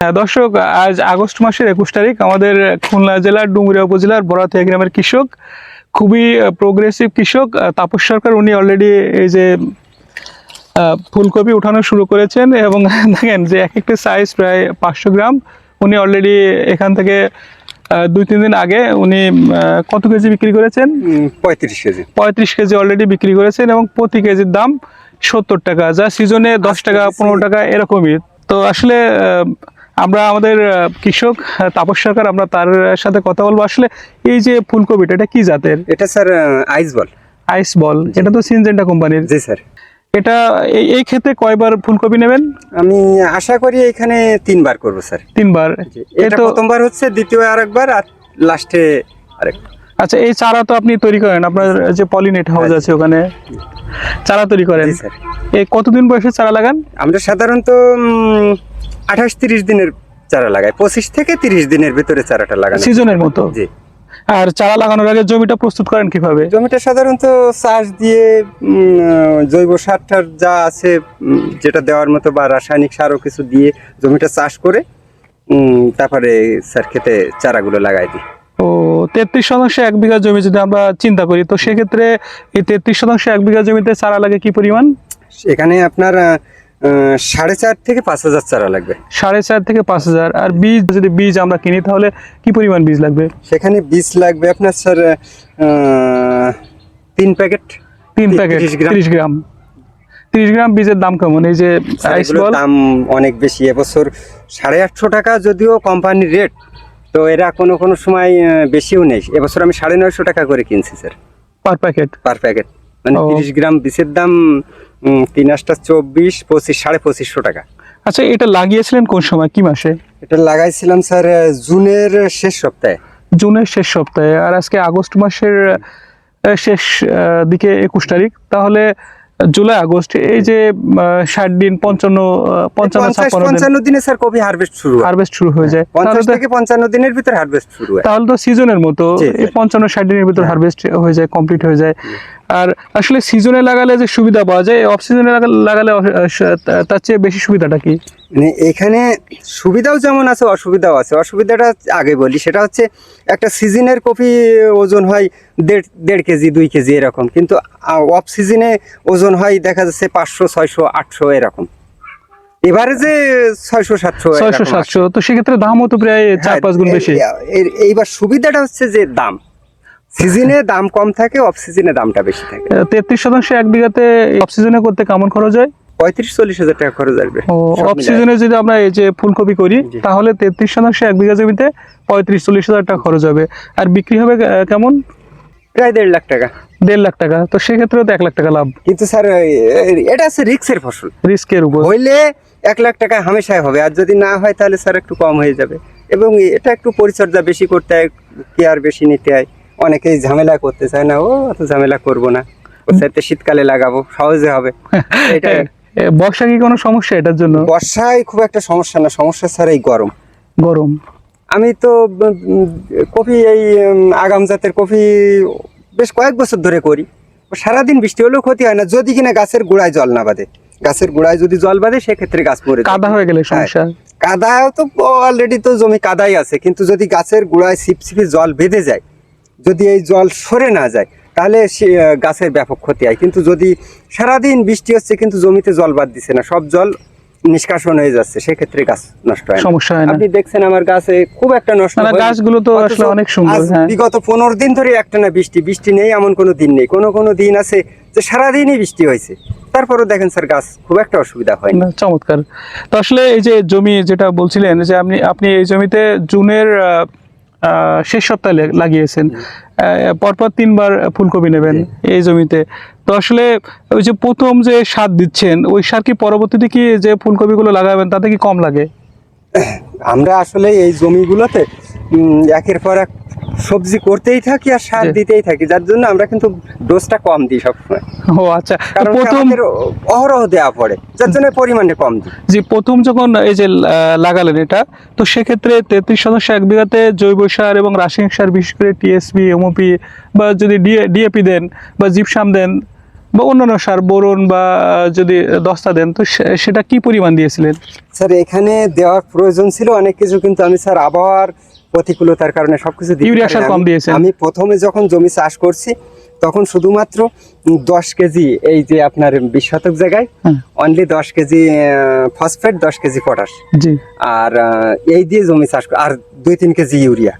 হ্যাঁ, দর্শক আজ আগস্ট মাসের একুশ তারিখ আমাদের খুলনা জেলার ডুমুরিয়া উপজেলার বরাতিয়া গ্রামের কৃষক খুবই প্রোগ্রেসিভ কৃষক তাপস সরকার উনি অলরেডি এই যে ফুলকপি উঠানো শুরু করেছেন এবং দেখেন যে এক একটা সাইজ প্রায় পাঁচশো গ্রাম উনি অলরেডি এখান থেকে দুই তিন দিন আগে উনি কত কেজি বিক্রি করেছেন? পঁয়ত্রিশ কেজি। পঁয়ত্রিশ কেজি অলরেডি বিক্রি করেছেন এবং প্রতি কেজির দাম সত্তর টাকা। যা সিজনে দশ টাকা পনেরো টাকা এরকমই। তো আসলে আমরা আমাদের কৃষক তাপস সরকার আমরা তার সাথে কথা বলব। আসলে এই যে ফুলকপিটা এটা কি জাতের? এটা স্যার আইস বল আইস বল এটা তো সিনজেন্টা কোম্পানির জি স্যার। এটা এই ক্ষেত্রে কয়বার ফুলকপি নেবেন? আমি আশা করি এখানে তিনবার করব স্যার। তিনবার। এটা প্রথমবার হচ্ছে দ্বিতীয় আরেকবার আর লাস্টে আরেক। আচ্ছা এই চারা তো আপনি তৈরি করেন আপনার যে পলিনেট হাউস আছে ওখানে। চারা তৈরি করেন। স্যার। এই কতদিন বয়সে চারা লাগান? আমরা সাধারণত আঠাশ তিরিশ দিনের চারা লাগায় পঁচিশ থেকে তিরিশ দিনের ভিতরে চারাটা লাগানো সিজনের মতো? জি। আর চারা লাগানোর আগে জমিটা প্রস্তুত করেন কীভাবে? জমিটা সাধারণত চাষ দিয়ে জৈব সার টার যা আছে যেটা দেওয়ার মতো বা রাসায়নিক সারও কিছু দিয়ে জমিটা চাষ করে তারপরে স্যার খেতে চারাগুলো লাগাই দিই। ও তেত্রিশ শতাংশ এক বিঘা জমি যদি আমরা চিন্তা করি তো সেক্ষেত্রে এই তেত্রিশ শতাংশ এক বিঘা জমিতে চারা লাগে কি পরিমাণ? এখানে আপনার সাড়ে চার থেকে পাঁচ হাজার চারা লাগবে। সাড়ে চার থেকে পাঁচ হাজার। আর বীজ যদি বীজ আমরা কিনি তাহলে কি পরিমাণ বীজ লাগবে? সেখানে বীজ লাগবে আপনার স্যার তিন প্যাকেট। তিন প্যাকেট 30 গ্রাম। তিরিশ গ্রাম। তিরিশ গ্রাম বীজের দাম কেমন? এই যে দাম অনেক বেশি। এবছর সাড়ে আটশো টাকা যদিও কোম্পানির রেট তো এরা কোনো কোনো সময় বেশিও নেই। এবছর আমি সাড়ে নয়শো টাকা করে কিনছি sir. Per packet? Per packet. মানে তিরিশ গ্রাম বীজের দাম তিন আটটা চব্বিশ পঁচিশ সাড়ে পঁচিশশো টাকা। আচ্ছা এটা লাগিয়েছিলেন কোন সময়? কি মাসে? এটা লাগাইছিলাম স্যার জুনের শেষ সপ্তাহে। জুনের শেষ সপ্তাহে। আর আজকে আগস্ট মাসের শেষ দিকে একুশ তারিখ। তাহলে জুলাই আগস্ট এই যে ষাট দিন পঞ্চান্ন পঞ্চান্ন পঞ্চান্ন দিনে স্যার কপি হারভেস্ট শুরু হয়। হারভেস্ট শুরু হয়ে যায়। পঞ্চাশ থেকে পঞ্চান্ন দিনের ভিতরে হারভেস্ট শুরু হয়। তাহলে তো সিজনের মতো পঞ্চান্ন ষাট দিনের ভিতরে হ্যাঁ। হারভেস্ট হয়ে যায় কমপ্লিট হয়ে যায়। আর আসলে সিজনে লাগালে যে সুবিধা পাওয়া যায় অফ সিজনে লাগালে তার চেয়ে বেশি সুবিধাটা কি? মানে এখানে সুবিধাও যেমন আছে অসুবিধাও আছে। অসুবিধাটা আগে বলি সেটা হচ্ছে একটা সিজনের কপি ওজন হয় দেড় দেড় কেজি দুই কেজি এরকম। কিন্তু অফ সিজনে ওজন হয় দেখা যাচ্ছে পাঁচশো ছয়শো আটশো এরকম। এবারে যে ছয়শো সাতশো ছয়শো সাতশো তো সেক্ষেত্রে দামও তো প্রায় চার পাঁচ গুণ হ্যাঁ, বেশি। এই- এই- এইবার সুবিধাটা হচ্ছে যে দাম। সিজনে দাম কম থাকে অফ সিজনে দামটা বেশি থাকে। তেত্রিশ শতাংশ এক বিঘাতে অফ সিজনে করতে কেমন খরচ হয়? পঁয়ত্রিশ চল্লিশ হাজার টাকা খরচ আসবে। অফ সিজনে যদি আমরা এই যে ফুলকপি করি তাহলে তেত্রিশ শতাংশ এক বিঘা জমিতে পঁয়ত্রিশ চল্লিশ হাজার টাকা খরচ হবে। আর বিক্রি হবে কেমন? প্রায় দেড় লাখ টাকা। দেড় লাখ টাকা। তো সেক্ষেত্রে তো এক লাখ টাকা লাভ। কিন্তু স্যার এটা হচ্ছে রিক্সের ফসল। রিস্কের উপর। হইলে এক লাখ টাকা হামেশাই হবে। আর যদি না হয় তাহলে স্যার একটু কম হয়ে যাবে। এবং এটা একটু পরিচর্যা বেশি করতে হয় কেয়ার বেশি নিতে হয়। অনেকেই ঝামেলা করতে চায় না ও অত ঝামেলা করব না। ওর সাথে শীতকালে লাগাবো সহজে হবে। এটা বর্ষা কি কোনো সমস্যা এটার জন্য? বর্ষায় খুব একটা সমস্যা না সমস্যা স্যার এই গরম। গরম। আমি তো কফি এই আগাম জাতের কফি বেশ কয়েক বছর ধরে করি। সারাদিন বৃষ্টি হলেও ক্ষতি হয় না যদি কিনা গাছের গোড়ায় জল না বাঁধে। গাছের গোড়ায় যদি জল বাঁধে সেক্ষেত্রে গাছ মরে কাদা হয়ে গেলে সমস্যা? কাদাও তো অলরেডি তো জমি কাদাই আছে কিন্তু যদি গাছের গোড়ায় ছিপছিপি জল বেঁধে যায় যদি এই জল সরে না যায় তাহলে গাছের ব্যাপক ক্ষতি হয়। কিন্তু যদি সারাদিন বৃষ্টি হচ্ছে কিন্তু জমিতে জল বাদ দিছে না সব জল নিষ্কাশন হয়ে যাচ্ছে সেক্ষেত্রে গাছ নষ্ট হয় সমস্যা হয় আপনি দেখছেন আমার গাছে খুব একটা নষ্ট না, না, গাছগুলো তো আসলে অনেক সুন্দর, হ্যাঁ। বিগত পনেরো দিন ধরে একটা না বৃষ্টি বৃষ্টি নেই এমন কোনো দিন নেই। কোনো কোনো দিন আছে যে সারাদিনই বৃষ্টি হয়েছে। তারপরেও দেখেন স্যার গাছ খুব একটা অসুবিধা হয় না, চমৎকার। তো আসলে এই যে জমি যেটা বলছিলেন যে আপনি আপনি এই জমিতে জুনের শেষ সপ্তাহে লাগিয়েছেন। পরপর তিনবার ফুলকপি নেবেন এই জমিতে। তো আসলে ওই যে প্রথম যে সার দিচ্ছেন ওই সার কি পরবর্তীতে কি যে ফুলকপিগুলো লাগাবেন তাতে কি কম লাগে? আমরা আসলে এই জমিগুলোতে একের পর এক সবজি করতেই থাকি আর সার দিতেই থাকি যার জন্য আমরা কিন্তু ডোজটা কম দিই সবসময়। ও আচ্ছা। কারণ প্রথম অহরহ দেওয়া পড়ে যার জন্য পরিমাণে কম দিই। জি প্রথম যখন এই যে লাগালেন এটা তো সেক্ষেত্রে তেত্রিশ শতাংশ এক বিঘাতে জৈব সার এবং রাসায়নিক সার বিশেষ করে টিএসপি এমওপি বা যদি ডিএপি দেন বা জিপসাম দেন বা অন্যান্য সার বোরন বা যদি দস্তা দেন তো সেটা কি পরিমাণ দিয়েছিলেন? স্যার এখানে দেওয়ার প্রয়োজন ছিল অনেক কিছু কিন্তু আমি স্যার আবহাওয়ার প্রতিকূলতার কারণে সবকিছু ইউরিয়া সার কম দিয়েছেন। আমি প্রথমে যখন জমি চাষ করছি তখন শুধুমাত্র দশ কেজি এই যে আপনার বিশ শতক জায়গায় হ্যাঁ। অনলি দশ কেজি ফসফেট দশ কেজি পটাশ আর এই দিয়ে জমি চাষ আর দুই তিন কেজি ইউরিয়া।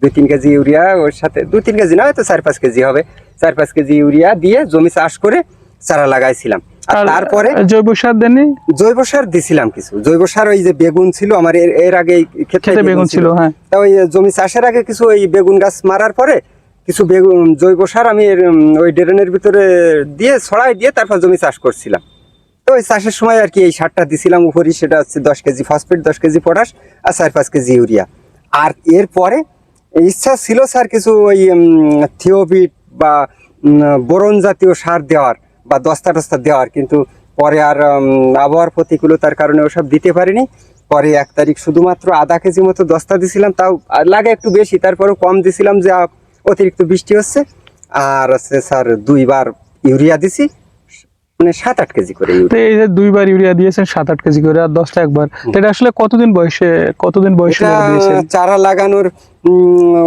দুই তিন কেজি ইউরিয়া ওর সাথে দুই তিন কেজি না হয়তো চার পাঁচ কেজি হবে। চার পাঁচ কেজি ইউরিয়া দিয়ে জমি চাষ করে চারা লাগাইছিলাম। আর তারপরে জৈব সার দেননি? জৈব সার দিছিলাম কিছু। জৈব সার ওই যে বেগুন ছিল আমার এর এর আগে ক্ষেত্রে বেগুন ছিল। হ্যাঁ। তা ওই জমি চাষের আগে কিছু ওই বেগুন গাছ মারার পরে কিছু বেগুন জৈব সার আমি ওই ড্রেনের ভিতরে দিয়ে ছড়াই দিয়ে তারপর জমি চাষ করছিলাম। তো ওই চাষের সময় আর কি এই সারটা দিছিলাম উপরই সেটা হচ্ছে দশ কেজি ফসফেট দশ কেজি পটাশ আর চার পাঁচ কেজি ইউরিয়া। আর এরপরে ইচ্ছা ছিল স্যার কিছু ওই থিওবিট বা বোরন জাতীয় সার দেওয়ার বা দস্তা টস্তা দেওয়ার, কিন্তু পরে আর আবহাওয়ার প্রতিকূলতার কারণে ওসব দিতে পারিনি। পরে এক তারিখ শুধুমাত্র আধা কেজি মতো দস্তা দিছিলাম, তাও লাগে একটু বেশি, তারপরেও কম দিছিলাম যে অতিরিক্ত বৃষ্টি হচ্ছে। আর হচ্ছে স্যার দুইবার ইউরিয়া দিছি মানে সাত আট কেজি করে এই যে দুইবার ইউরিয়া দিয়েছেন সাত আট কেজি করে আর দশটা একবার। এটা আসলে কতদিন বয়সে কতদিন বয়সে চারা লাগানোর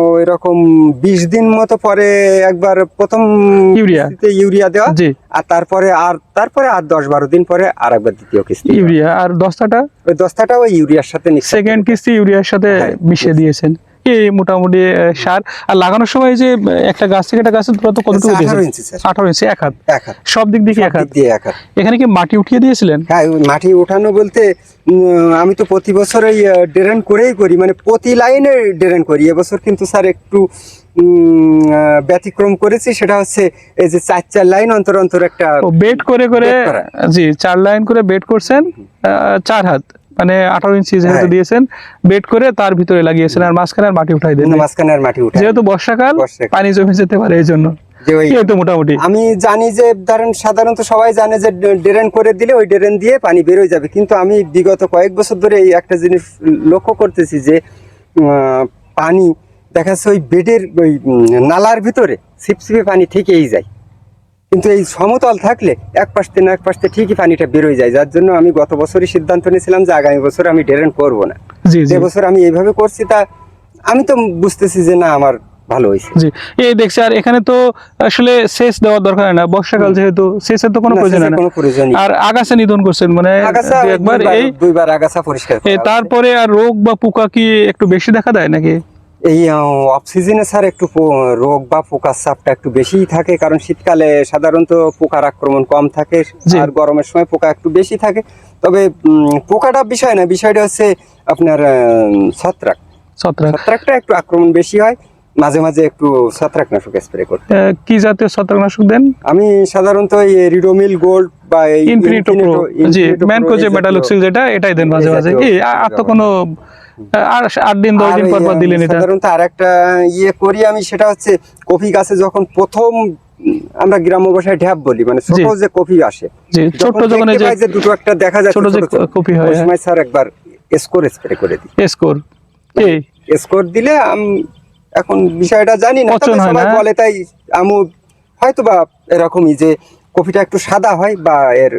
ওই রকম বিশ দিন মতো পরে একবার প্রথম ইউরিয়া। ইউরিয়া দেওয়া জি। আর তারপরে আর তারপরে আর দশ বারো দিন পরে আর একবার দ্বিতীয় কিস্তি ইউরিয়া আর দস্তাটা ওই দশটাটা ওই ইউরিয়ার সাথে সেকেন্ড কিস্তি ইউরিয়ার সাথে হ্যাঁ, মিশিয়ে দিয়েছেন। মোটামুটি সার। আর লাগানোর সময় যে একটা গাছ থেকে একটা গাছের দূরত্ব কতটুকু আঠারো ইঞ্চি আঠারো ইঞ্চি এক হাত? সব দিক দিকে এক হাত? দিয়ে এক হাত। এখানে কি মাটি উঠিয়ে দিয়েছিলেন? হ্যাঁ মাটি উঠানো বলতে আমি তো প্রতি বছর ওই ড্রেন করেই করি মানে প্রতি লাইনে ড্রেন করি। এবছর কিন্তু স্যার একটু ব্যতিক্রম করেছি। সেটা হচ্ছে এই যে চার চার লাইন অন্তর অন্তর একটা বেড করে করে জি চার লাইন করে বেড করছেন চার হাত। মানে আঠারো ইঞ্চি যেহেতু হ্যাঁ। দিয়েছেন বেড করে তার ভিতরে লাগিয়েছেন আর মাঝখানে আর মাটি উঠাই দেন মাঝখানে আর মাটি উঠে যেহেতু বর্ষাকাল। পানি জমে যেতে পারে এই জন্য। মোটামুটি। আমি জানি যে ধরেন সাধারণত সবাই জানে যে ড্রেন করে দিলে ওই ড্রেন দিয়ে পানি বেরোয় যাবে। কিন্তু আমি বিগত কয়েক বছর ধরে এই একটা জিনিস লক্ষ্য করতেছি যে পানি দেখা যাচ্ছে ওই বেডের ওই নালার ভিতরে ছিপছিপে পানি থেকেই যায়। কিন্তু এই সমতল থাকলে এক পাশ থেকে এক পাশ থেকে ঠিকই পানিটা বেরোয় যায়। যার জন্য আমি গত বছরই সিদ্ধান্ত নিয়েছিলাম যে আগামী বছর আমি ড্রেন করব না। যে বছর আমি এইভাবে করছি তা আমি তো বুঝতেছি যে না আমার ভালো হয়েছে। জি এই দেখছি আর এখানে তো আসলে সেচ দেওয়ার দরকার না। বর্ষাকাল যেহেতু সেচের তো কোনো প্রয়োজন না। আর আগাছা নিধন করছেন মানে একবার এই দুইবার আগাছা পরিষ্কার। তারপরে আর রোগ বা পোকা কি একটু বেশি দেখা দেয় নাকি? এই অফ সিজনে স্যার একটু রোগ বা পোকার চাপটা একটু বেশিই থাকে কারণ শীতকালে সাধারণত পোকার আক্রমণ কম থাকে আর গরমের সময় পোকা একটু বেশি থাকে। তবে পোকাটা বিষয় না বিষয়টা হচ্ছে আপনার ছত্রাক। ছত্রাক। ছত্রাকটা একটু আক্রমণ বেশি হয় মাঝে মাঝে একটু ছত্রাকনাশক স্প্রে করতে কি জাতীয় ছত্রাকনাশক দেন? আমি সাধারণত এই রিডোমিল গোল্ড বা এই ইনফিনিটো প্রো জি Infinito Pro ম্যানকো যে এই যেটা এটাই দেন মাঝে মাঝে। কি আর তো কোনো আর আট দিন দশ দিন পর পর দিলেন এটা। সাধারণত আর একটা ইয়ে করি আমি সেটা হচ্ছে কফি গাছে যখন প্রথম আমরা গ্রাম্য ভাষায় ঢ্যাপ বলি মানে ছোট যে কফি আসে জি ছোট্ট যখন এই যে দুটো একটা দেখা যাচ্ছে ছোট যে ছোট ছোট, হয়, ওই হ্যাঁ। সময় স্যার একবার স্কোর স্প্রে করে দিই। স্কোর এই স্কোর দিলে আমি এখন বিষয়টা জানি না তবে সবাই বলে তাই আমু হয়তো বা এরকমই যে কফিটা একটু সাদা হয় বা এর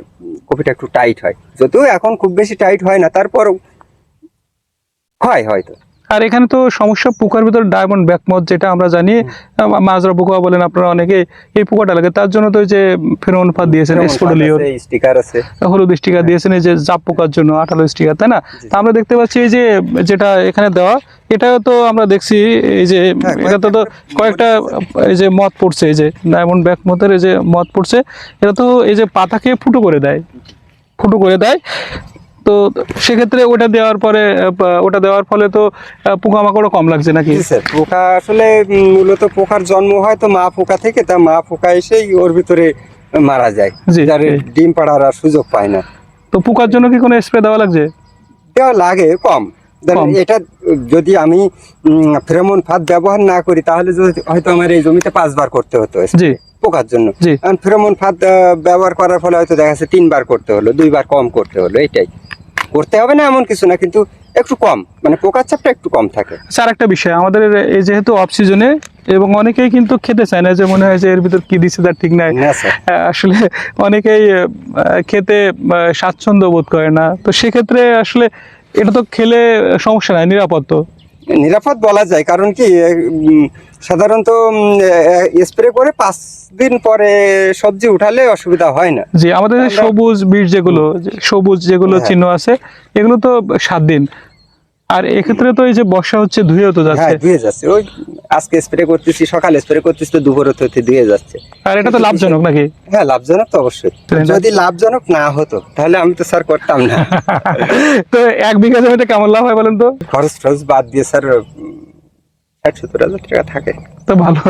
কফিটা একটু টাইট হয় যদিও এখন খুব বেশি টাইট হয় না তারপরও হয় হয়তো আর এখানে তো সমস্যা পোকার ভিতরে ডায়মন্ড ব্যাকমথ যেটা আমরা জানি মাজরা পোকা বলেন আপনারা অনেকে এই পোকাটা লাগে। তার জন্য তো যে ফেরোন ফাঁদ দিয়েছেন স্পোডোলিওর স্টিকার আছে হলুদ স্টিকার দিয়েছেন এই যে জাপ পোকার জন্য আঠালো স্টিকার তাই না? তা আমরা দেখতে পাচ্ছি এই যে যেটা এখানে দেওয়া এটা তো আমরা দেখছি এই যে হ্যাঁ, এটা তো কয়েকটা এই যে মদ পড়ছে এই যে ডায়মন্ড ব্যাক মতের এই যে মদ পড়ছে এটা তো এই যে পাতাকে ফুটো করে দেয়। ফুটো করে দেয়। তো সেক্ষেত্রে ওটা দেওয়ার পরে ওটা দেওয়ার ফলে তো পোকামাকড়ও কম লাগছে নাকি? পোকা আসলে মূলত পোকার জন্ম হয় তো মা পোকা থেকে তা মা পোকা এসেই ওর ভিতরে মারা যায় যার ডিম পাড়ার আর সুযোগ পায় না। তো পোকার জন্য কি কোনো স্প্রে দেওয়া লাগছে? দেওয়া লাগে কম। এটা যদি আমি ফ্রেমন ফাঁদ ব্যবহার না করি তাহলে হয়তো আমার এই জমিতে পাঁচবার করতে হতো পোকার জন্য। কারণ ফ্রেমন ফাঁদ ব্যবহার করার ফলে হয়তো দেখা যাচ্ছে তিনবার করতে হলো দুইবার কম করতে হলো এটাই। করতে হবে না এমন কিছু না কিন্তু একটু কম মানে পোকার চাপটা একটু কম থাকে। স্যার একটা বিষয় আমাদের এই যেহেতু অফ সিজনে এবং অনেকেই কিন্তু খেতে চায় না যে মনে হয় যে এর ভিতর কি দিচ্ছে তার ঠিক নাই। আসলে অনেকেই খেতে স্বাচ্ছন্দ্য বোধ করে না। তো সেক্ষেত্রে আসলে এটা তো খেলে সমস্যা নাই নিরাপদ তো। নিরাপদ বলা যায় কারণ কি সাধারণত স্প্রে করে পাঁচ দিন পরে সবজি উঠালে অসুবিধা হয় না। জি আমাদের সবুজ বীজ যেগুলো সবুজ যেগুলো হ্যাঁ। চিহ্ন আছে এগুলো তো সাত দিন। আর এক্ষেত্রে তো এই যে বর্ষা হচ্ছে ধুয়েও তো হ্যাঁ যাচ্ছে ধুয়ে যাচ্ছে। ওই আজকে স্প্রে করতেছি সকালে স্প্রে করতেছি তো দুপুর হতে ধুয়ে যাচ্ছে। আর এটা তো লাভজনক নাকি? হ্যাঁ লাভজনক তো অবশ্যই? যদি লাভজনক না হতো তাহলে আমি তো স্যার করতাম না। তো এক বিঘা জমিতে কেমন লাভ হয় বলেন তো? খরচ টরচ বাদ দিয়ে স্যার ষাট সত্তর হাজার টাকা থাকে। তো ভালো।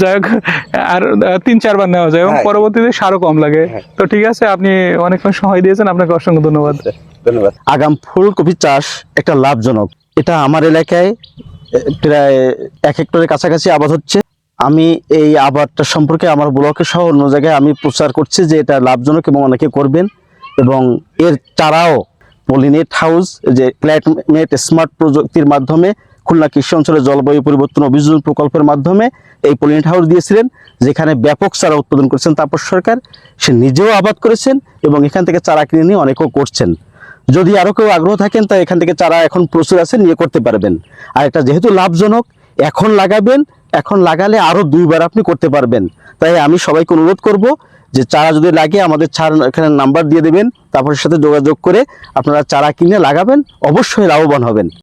যাই হোক আর তিন চারবার নেওয়া যায় এবং হ্যাঁ। পরবর্তীতে সারও কম লাগে। হ্যাঁ। তো ঠিক আছে আপনি অনেকক্ষণ সময় দিয়েছেন আপনাকে অসংখ্য ধন্যবাদ। স্যার, ধন্যবাদ। আগাম ফুলকপি চাষ একটা লাভজনক। এটা আমার এলাকায় প্রায় এক হেক্টরের কাছাকাছি আবাদ হচ্ছে। আমি এই আবাদটা সম্পর্কে আমার ব্লকে সহ অন্য জায়গায় আমি প্রচার করছি যে এটা লাভজনক এবং অনেকে করবেন। এবং এর চারাও পলিনেট হাউস, যে ক্লাইমেট স্মার্ট প্রযুক্তির মাধ্যমে খুলনা কৃষি অঞ্চলের জলবায়ু পরিবর্তন অভিযোজন প্রকল্পের মাধ্যমে এই পলিনেট হাউস দিয়েছিলেন, যেখানে ব্যাপক চারা উৎপাদন করেছেন তাপস সরকার। সে নিজেও আবাদ করেছেন এবং এখান থেকে চারা কিনে নিয়ে অনেকেও করছেন। যদি আরও কেউ আগ্রহ থাকেন তা এখান থেকে চারা এখন প্রচুর আছে, নিয়ে করতে পারবেন। আর এটা যেহেতু লাভজনক, এখন লাগাবেন, এখন লাগালে আরও দুইবার আপনি করতে পারবেন। তাই আমি সবাইকে অনুরোধ করব যে চারা যদি লাগে, আমাদের ছাড় এখানে নাম্বার দিয়ে দেবেন তারপরের সাথে যোগাযোগ করে আপনারা চারা কিনে লাগাবেন, অবশ্যই লাভবান হবেন।